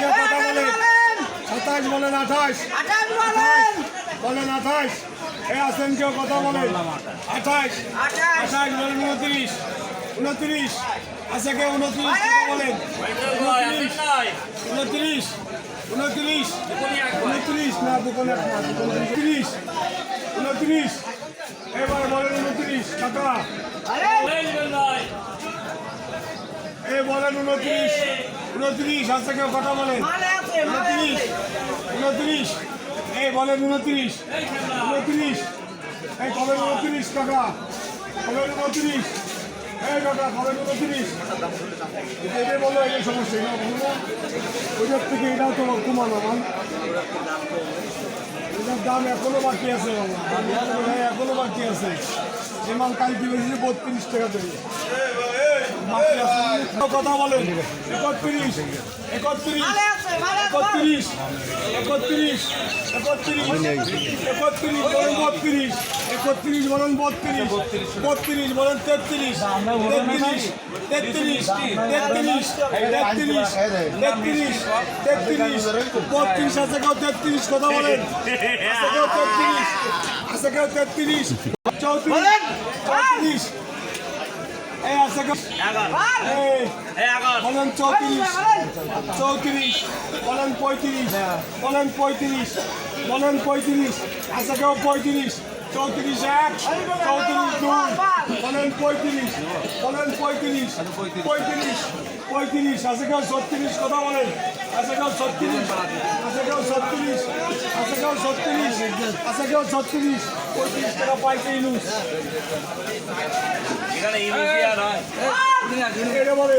কেউ কথা বলেন। সাতাশ বলেন আঠাশ। আঠাশ বলেন। বলেন আঠাশ। এ আছেন কেউ কথা বলেন আঠাশ। আঠাশ। বলেন উনত্রিশ। উনত্রিশ। আছে কেউ উনত্রিশ কথা বলেন? উনত্রিশ। উনত্রিশ। উনত্রিশ। উনত্রিশ। না দুপুর উনত্রিশ। উনত্রিশ। এবার বলেন উনত্রিশ। টাকা এ বলেন উনত্রিশ। উনত্রিশ আছে কেউ কথা বলেন। উনত্রিশ উনত্রিশ। এই বলেন উনত্রিশ। উনত্রিশ। এই কবেন উনত্রিশ টাকা কবেন উনত্রিশ। এই টাকা কবেন উনত্রিশ। এটাই বলো এটাই সমস্যা এটা বলো না। ওইটার থেকে এটাও তো কমানো মান এটার দাম এখনও বাকি আছে এখনও বাকি আছে। এই মাল কালকে বেশি বত্রিশ টাকা দেবে আছে কথা বলেন। একত্রিশ একত্রিশ একত্রিশ একত্রিশ একত্রিশ একত্রিশ বলেন বত্রিশ একত্রিশ বলেন বত্রিশ বত্রিশ বলেন তেত্রিশ তেত্রিশ তেত্রিশ তেত্রিশ তেত্রিশ তেত্রিশ তেত্রিশ বত্রিশ আছে কেউ তেত্রিশ কথা বলেন। আছে কেউ তেত্রিশ আছে কেউ তেত্রিশ চৌত্রিশ চৌত্রিশ বলেন চৌত্রিশ চৌত্রিশ, বলেন পঁয়ত্রিশ বলেন পঁয়ত্রিশ বলেন পঁয়ত্রিশ, আছে কেউ পঁয়ত্রিশ, চৌত্রিশ এক, চৌত্রিশ দুই, বলেন পঁয়ত্রিশ বলেন পঁয়ত্রিশ পঁয়ত্রিশ পঁয়ত্রিশ, আছে কেউ ছত্রিশ, কথা বলেন, আছে কেউ ছত্রিশ, আছে কেউ ছত্রিশ, আছে কেউ ছত্রিশ কেউ ছত্রিশ, পঁয়ত্রিশ টাকা পাইছে এটা বলে